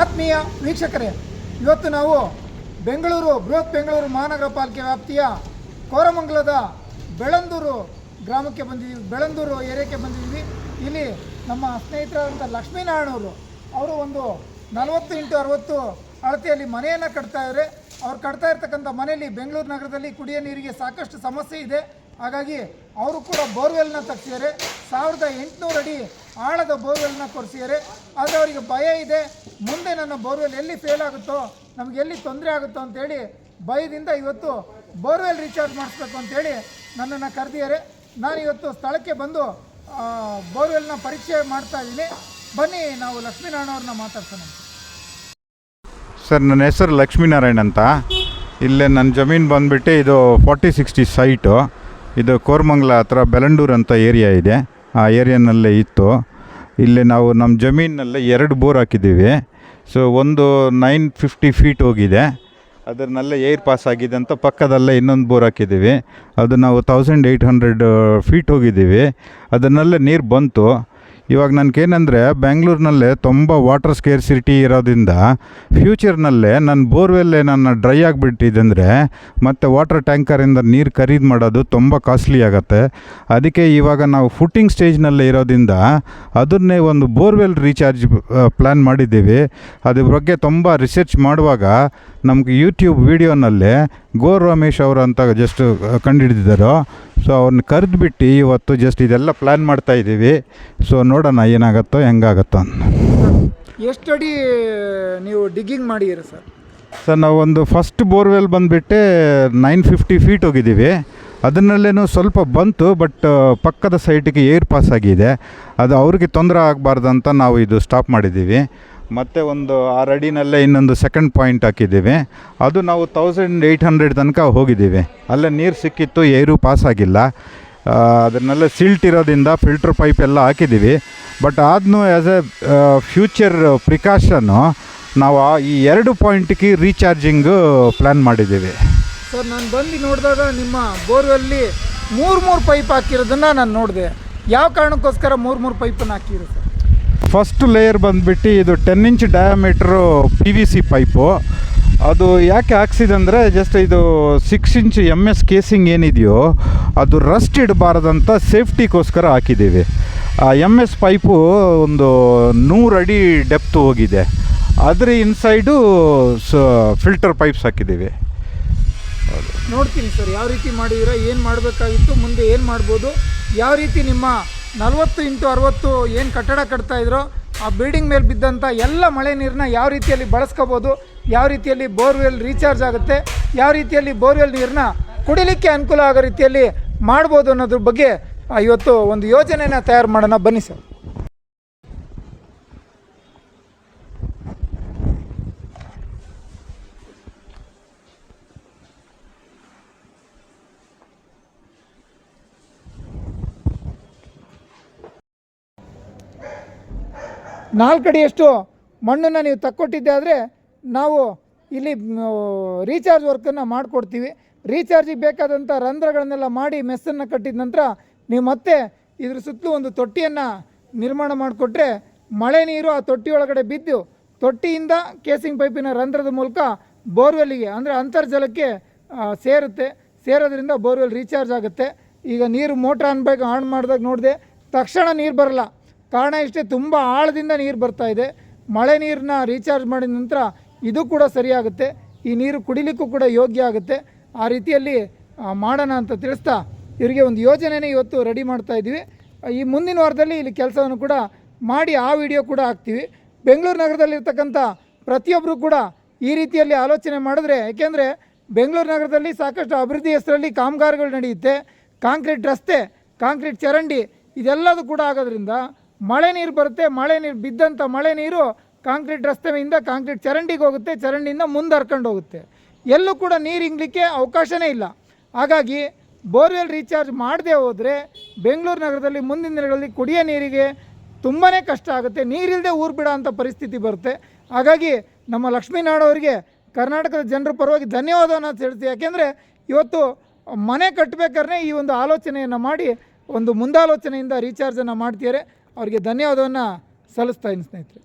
ಆತ್ಮೀಯ ವೀಕ್ಷಕರೇ, ಇವತ್ತು ನಾವು ಬೆಂಗಳೂರು, ಬೃಹತ್ ಬೆಂಗಳೂರು ಮಹಾನಗರ ಪಾಲಿಕೆ ವ್ಯಾಪ್ತಿಯ ಕೋರಮಂಗಲದ ಬೆಳಂದೂರು ಗ್ರಾಮಕ್ಕೆ ಬಂದಿದ್ದೀವಿ, ಬೆಳಂದೂರು ಏರಿಯಾಕ್ಕೆ ಬಂದಿದ್ದೀವಿ. ಇಲ್ಲಿ ನಮ್ಮ ಸ್ನೇಹಿತರಾದಂಥ ಲಕ್ಷ್ಮೀನಾರಾಯಣವರು ಅವರು ಒಂದು ನಲವತ್ತು ಇಂಟು ಅರವತ್ತು ಅಳತೆಯಲ್ಲಿ ಮನೆಯನ್ನು ಕಟ್ತಾ ಇದ್ದಾರೆ. ಅವ್ರು ಕಟ್ತಾ ಇರ್ತಕ್ಕಂಥ ಮನೆಯಲ್ಲಿ ಬೆಂಗಳೂರು ನಗರದಲ್ಲಿ ಕುಡಿಯೋ ನೀರಿಗೆ ಸಾಕಷ್ಟು ಸಮಸ್ಯೆ ಇದೆ. ಹಾಗಾಗಿ ಅವರು ಕೂಡ ಬೋರ್ವೆಲ್ನ ತಗ್ಸಿದ್ದಾರೆ ಸಾವಿರದ ಎಂಟುನೂರು ಅಡಿ ಆಳದ ಬೋರ್ವೆಲ್ನ ಕೊರೆಸಿದ್ದಾರೆ ಆದರೆ ಅವರಿಗೆ ಭಯ ಇದೆ. ಮುಂದೆ ನನ್ನ ಬೋರ್ವೆಲ್ ಎಲ್ಲಿ ಫೇಲ್ ಆಗುತ್ತೋ, ನಮಗೆ ಎಲ್ಲಿ ತೊಂದರೆ ಆಗುತ್ತೋ ಅಂತೇಳಿ ಭಯದಿಂದ ಇವತ್ತು ಬೋರ್ವೆಲ್ ರೀಚಾರ್ಜ್ ಮಾಡಿಸ್ಬೇಕು ಅಂತೇಳಿ ನನ್ನನ್ನು ಕರೆದಿದ್ದಾರೆ. ನಾನು ಇವತ್ತು ಸ್ಥಳಕ್ಕೆ ಬಂದು ಬೋರ್ವೆಲ್ನ ಪರೀಕ್ಷೆ ಮಾಡ್ತಾ ಇದ್ದೀನಿ. ಬನ್ನಿ, ನಾವು ಲಕ್ಷ್ಮೀನಾರಾಯಣ ಅವ್ರನ್ನ ಮಾತಾಡ್ಸೋಣ. ಸರ್, ನನ್ನ ಹೆಸರು ಲಕ್ಷ್ಮೀನಾರಾಯಣ್ ಅಂತ. ಇಲ್ಲೇ ನನ್ನ ಜಮೀನು ಬಂದುಬಿಟ್ಟು ಇದು ಫಾರ್ಟಿ ಸಿಕ್ಸ್ಟಿ ಸೈಟು ಇದು ಕೋರ್ಮಂಗ್ಲ ಹತ್ರ ಬೆಲಂಡೂರು ಅಂತ ಏರಿಯಾ ಇದೆ. ಆ ಏರಿಯಾನಲ್ಲೇ ಇತ್ತು. ಇಲ್ಲಿ ನಾವು ನಮ್ಮ ಜಮೀನಲ್ಲೇ ಎರಡು ಬೋರ್ ಹಾಕಿದ್ದೀವಿ. ಸೊ ಒಂದು ನೈನ್ ಫಿಫ್ಟಿ ಫೀಟ್ ಹೋಗಿದೆ. ಅದನ್ನಲ್ಲೇ ಏರ್ ಪಾಸ್ ಆಗಿದೆ ಅಂತ ಪಕ್ಕದಲ್ಲೇ ಇನ್ನೊಂದು ಬೋರ್ ಹಾಕಿದ್ದೀವಿ. ಅದು ನಾವು ತೌಸಂಡ್ ಏಯ್ಟ್ ಹಂಡ್ರೆಡ್ ಫೀಟ್ ಹೋಗಿದ್ದೀವಿ. ಅದನ್ನಲ್ಲೇ ನೀರು ಬಂತು. ಇವಾಗ ನನಗೇನೆಂದರೆ ಬೆಂಗಳೂರಿನಲ್ಲೇ ತುಂಬ ವಾಟರ್ ಸ್ಕೇರ್ಸಿಟಿ ಇರೋದ್ರಿಂದ ಫ್ಯೂಚರ್ನಲ್ಲೇ ನನ್ನ ಬೋರ್ವೆಲ್ ನನ್ನ ಡ್ರೈ ಆಗಿಬಿಟ್ಟಿದೆ ಅಂದರೆ ಮತ್ತು ವಾಟರ್ ಟ್ಯಾಂಕರಿಂದ ನೀರು ಖರೀದಿ ಮಾಡೋದು ತುಂಬ ಕಾಸ್ಟ್ಲಿ ಆಗುತ್ತೆ. ಅದಕ್ಕೆ ಇವಾಗ ನಾವು ಫುಟ್ಟಿಂಗ್ ಸ್ಟೇಜ್ನಲ್ಲೇ ಇರೋದ್ರಿಂದ ಅದನ್ನೇ ಒಂದು ಬೋರ್ವೆಲ್ ರೀಚಾರ್ಜ್ ಪ್ಲ್ಯಾನ್ ಮಾಡಿದ್ದೀವಿ. ಅದ್ರ ಬಗ್ಗೆ ತುಂಬ ರಿಸರ್ಚ್ ಮಾಡುವಾಗ ನಮಗೆ ಯೂಟ್ಯೂಬ್ ವೀಡಿಯೋನಲ್ಲಿ ಗೋ ರಮೇಶ್ ಅವರು ಅಂತ ಜಸ್ಟ್ ಕಂಡುಹಿಡಿದಿದ್ದಾರೆ? ಸೊ ಅವ್ರನ್ನ ಕರೆದುಬಿಟ್ಟು ಇವತ್ತು ಜಸ್ಟ್ ಇದೆಲ್ಲ ಪ್ಲ್ಯಾನ್ ಮಾಡ್ತಾ ಇದ್ದೀವಿ. ಸೊ ನೋಡೋಣ ಏನಾಗುತ್ತೋ ಹೆಂಗಾಗತ್ತೋ ಅಂತ. ಎಷ್ಟು ಅಡಿ ನೀವು ಡಿಗ್ಗಿಂಗ್ ಮಾಡಿದ್ರಿ ಸರ್? ಸರ್ ನಾವು ಒಂದು ಫಸ್ಟ್ ಬೋರ್ವೆಲ್ ಬಂದುಬಿಟ್ಟು ನೈನ್ ಫಿಫ್ಟಿ ಫೀಟ್ ಹೋಗಿದ್ದೀವಿ. ಅದರಲ್ಲೇನೂ ಸ್ವಲ್ಪ ಬಂತು ಬಟ್ ಪಕ್ಕದ ಸೈಟಿಗೆ ಏರ್ ಪಾಸ್ ಆಗಿದೆ. ಅದು ಅವ್ರಿಗೆ ತೊಂದರೆ ಆಗಬಾರ್ದು ಅಂತ ನಾವು ಇದು ಸ್ಟಾಪ್ ಮಾಡಿದ್ದೀವಿ. ಮತ್ತು ಒಂದು ಆ ಅಡಿನಲ್ಲೇ ಇನ್ನೊಂದು ಸೆಕೆಂಡ್ ಪಾಯಿಂಟ್ ಹಾಕಿದ್ದೀವಿ. ಅದು ನಾವು ತೌಸಂಡ್ ಏಯ್ಟ್ ಹಂಡ್ರೆಡ್ ತನಕ ಹೋಗಿದ್ದೀವಿ. ಅಲ್ಲೇ ನೀರು ಸಿಕ್ಕಿತ್ತು, ಏರು ಪಾಸ್ ಆಗಿಲ್ಲ. ಅದನ್ನೆಲ್ಲ ಸಿಲ್ಟ್ ಇರೋದ್ರಿಂದ ಫಿಲ್ಟರ್ ಪೈಪ್ ಎಲ್ಲ ಹಾಕಿದ್ದೀವಿ. ಬಟ್ ಆದ್ನೂ ಆ್ಯಸ್ ಎ ಫ್ಯೂಚರ್ ಪ್ರಿಕಾಷನ್ನು ನಾವು ಈ ಎರಡು ಪಾಯಿಂಟ್ಗೆ ರೀಚಾರ್ಜಿಂಗು ಪ್ಲ್ಯಾನ್ ಮಾಡಿದ್ದೀವಿ. ಸರ್ ನಾನು ಬಂದು ನೋಡಿದಾಗ ನಿಮ್ಮ ಬೋರ್ವೆಲ್ಲಿ ಮೂರು ಮೂರು ಪೈಪ್ ಹಾಕಿರೋದನ್ನ ನಾನು ನೋಡಿದೆ. ಯಾವ ಕಾರಣಕ್ಕೋಸ್ಕರ ಮೂರು ಮೂರು ಪೈಪನ್ನು ಹಾಕಿರೋ ಸರ್ ಫಸ್ಟ್ ಲೇಯರ್ ಬಂದುಬಿಟ್ಟು ಇದು ten inch diameter P V C pipe ಅದು ಯಾಕೆ ಹಾಕ್ಸಿದಂದರೆ ಜಸ್ಟ್ ಇದು six inch M S casing ಏನಿದೆಯೋ, ಅದು ರಸ್ಟ್ ಇಡಬಾರ್ದಂತ ಸೇಫ್ಟಿಗೋಸ್ಕರ ಹಾಕಿದ್ದೀವಿ. ಆ ಎಂ ಎಸ್ ಪೈಪು ಒಂದು ನೂರು ಅಡಿ ಡೆಪ್ತ್ ಹೋಗಿದೆ. ಅದ್ರ ಇನ್ಸೈಡು ಸ ಫಿಲ್ಟರ್ ಪೈಪ್ಸ್ ಹಾಕಿದ್ದೀವಿ. ನೋಡ್ತೀನಿ ಸರ್, ಯಾವ ರೀತಿ ಮಾಡಿದ್ದೀರಾ, ಏನು ಮಾಡಬೇಕಾಗಿತ್ತು, ಮುಂದೆ ಏನು ಮಾಡ್ಬೋದು, ಯಾವ ರೀತಿ ನಿಮ್ಮ ನಲವತ್ತು ಇಂಟು ಅರವತ್ತು ಏನು ಕಟ್ಟಡ ಕಟ್ತಾಯಿದ್ರು ಆ ಬಿಲ್ಡಿಂಗ್ ಮೇಲೆ ಬಿದ್ದಂಥ ಎಲ್ಲ ಮಳೆ ನೀರನ್ನ ಯಾವ ರೀತಿಯಲ್ಲಿ ಬಳಸ್ಕೋಬೋದು, ಯಾವ ರೀತಿಯಲ್ಲಿ ಬೋರ್ವೆಲ್ ರೀಚಾರ್ಜ್ ಆಗುತ್ತೆ, ಯಾವ ರೀತಿಯಲ್ಲಿ ಬೋರ್ವೆಲ್ ನೀರನ್ನ ಕುಡಿಲಿಕ್ಕೆ ಅನುಕೂಲ ಆಗೋ ರೀತಿಯಲ್ಲಿ ಮಾಡ್ಬೋದು ಅನ್ನೋದ್ರ ಬಗ್ಗೆ ಇವತ್ತು ಒಂದು ಯೋಜನೆನ ತಯಾರು ಮಾಡೋಣ. ಬನ್ನಿ ಸರ್. ನಾಲ್ಕು ಅಡಿಯಷ್ಟು ಮಣ್ಣನ್ನು ನೀವು ತಕ್ಕೊಟ್ಟಿದ್ದೆ ಆದರೆ ನಾವು ಇಲ್ಲಿ ರೀಚಾರ್ಜ್ ವರ್ಕನ್ನು ಮಾಡಿಕೊಡ್ತೀವಿ. ರೀಚಾರ್ಜಿಗೆ ಬೇಕಾದಂಥ ರಂಧ್ರಗಳನ್ನೆಲ್ಲ ಮಾಡಿ ಮೆಸ್ಸನ್ನು ಕಟ್ಟಿದ ನಂತರ ನೀವು ಮತ್ತೆ ಇದ್ರ ಸುತ್ತಲೂ ಒಂದು ತೊಟ್ಟಿಯನ್ನು ನಿರ್ಮಾಣ ಮಾಡಿಕೊಟ್ರೆ ಮಳೆ ನೀರು ಆ ತೊಟ್ಟಿ ಒಳಗಡೆ ಬಿದ್ದು ತೊಟ್ಟಿಯಿಂದ ಕೇಸಿಂಗ್ ಪೈಪಿನ ರಂಧ್ರದ ಮೂಲಕ ಬೋರ್ವೆಲ್ಲಿಗೆ, ಅಂದರೆ ಅಂತರ್ಜಲಕ್ಕೆ ಸೇರುತ್ತೆ. ಸೇರೋದ್ರಿಂದ ಬೋರ್ವೆಲ್ ರೀಚಾರ್ಜ್ ಆಗುತ್ತೆ. ಈಗ ನೀರು ಮೋಟ್ರ್ ಅನ್ಬೇಕು ಆನ್ ಮಾಡಿದಾಗ ನೋಡಿದೆ ತಕ್ಷಣ ನೀರು ಬರಲ್ಲ. ಕಾರಣ ಇಷ್ಟೇ, ತುಂಬ ಆಳದಿಂದ ನೀರು ಬರ್ತಾ ಇದೆ. ಮಳೆ ನೀರನ್ನ ರೀಚಾರ್ಜ್ ಮಾಡಿದ ನಂತರ ಇದು ಕೂಡ ಸರಿಯಾಗುತ್ತೆ. ಈ ನೀರು ಕುಡಿಲಿಕ್ಕೂ ಕೂಡ ಯೋಗ್ಯ ಆಗುತ್ತೆ. ಆ ರೀತಿಯಲ್ಲಿ ಮಾಡೋಣ ಅಂತ ತಿಳಿಸ್ತಾ ಇವರಿಗೆ ಒಂದು ಯೋಜನೆಯೇ ಇವತ್ತು ರೆಡಿ ಮಾಡ್ತಾ ಇದ್ದೀವಿ. ಈ ಮುಂದಿನ ವಾರದಲ್ಲಿ ಇಲ್ಲಿ ಕೆಲಸವನ್ನು ಕೂಡ ಮಾಡಿ ಆ ವಿಡಿಯೋ ಕೂಡ ಹಾಕ್ತೀವಿ. ಬೆಂಗಳೂರು ನಗರದಲ್ಲಿರ್ತಕ್ಕಂಥ ಪ್ರತಿಯೊಬ್ಬರು ಕೂಡ ಈ ರೀತಿಯಲ್ಲಿ ಆಲೋಚನೆ ಮಾಡಿದ್ರೆ, ಏಕೆಂದರೆ ಬೆಂಗಳೂರು ನಗರದಲ್ಲಿ ಸಾಕಷ್ಟು ಅಭಿವೃದ್ಧಿ ಹೆಸರಲ್ಲಿ ಕಾಮಗಾರಿಗಳು ನಡೆಯುತ್ತೆ. ಕಾಂಕ್ರೀಟ್ ರಸ್ತೆ, ಕಾಂಕ್ರೀಟ್ ಚರಂಡಿ, ಇದೆಲ್ಲದೂ ಕೂಡ ಆಗೋದ್ರಿಂದ ಮಳೆ ನೀರು ಬರುತ್ತೆ, ಮಳೆ ನೀರು ಬಿದ್ದಂಥ ಮಳೆ ನೀರು ಕಾಂಕ್ರೀಟ್ ರಸ್ತೆಯಿಂದ ಕಾಂಕ್ರೀಟ್ ಚರಂಡಿಗೆ ಹೋಗುತ್ತೆ, ಚರಂಡಿಯಿಂದ ಮುಂದೆ ಹರ್ಕೊಂಡು ಹೋಗುತ್ತೆ. ಎಲ್ಲೂ ಕೂಡ ನೀರು ಇಂಗ್ಲಿಕ್ಕೆ ಅವಕಾಶವೇ ಇಲ್ಲ. ಹಾಗಾಗಿ ಬೋರ್ವೆಲ್ ರೀಚಾರ್ಜ್ ಮಾಡದೆ ಹೋದರೆ ಬೆಂಗಳೂರು ನಗರದಲ್ಲಿ ಮುಂದಿನ ದಿನಗಳಲ್ಲಿ ಕುಡಿಯೋ ನೀರಿಗೆ ತುಂಬಾ ಕಷ್ಟ ಆಗುತ್ತೆ. ನೀರಿಲ್ಲದೆ ಊರು ಬಿಡೋ ಅಂಥ ಪರಿಸ್ಥಿತಿ ಬರುತ್ತೆ. ಹಾಗಾಗಿ ನಮ್ಮ ಲಕ್ಷ್ಮೀನಾಡವರಿಗೆ ಕರ್ನಾಟಕದ ಜನರ ಪರವಾಗಿ ಧನ್ಯವಾದವನ್ನು ಹೇಳ್ತೀವಿ ಯಾಕೆಂದರೆ ಇವತ್ತು ಮನೆ ಕಟ್ಟಬೇಕಾದ್ರೆ ಈ ಒಂದು ಆಲೋಚನೆಯನ್ನು ಮಾಡಿ, ಒಂದು ಮುಂದಾಲೋಚನೆಯಿಂದ ರೀಚಾರ್ಜನ್ನು ಮಾಡ್ತಿದ್ದಾರೆ. ಅವರಿಗೆ ಧನ್ಯವಾದವನ್ನು ಸಲ್ಲಿಸ್ತಾ ಇದ್ದೀನಿ ಸ್ನೇಹಿತರೆ.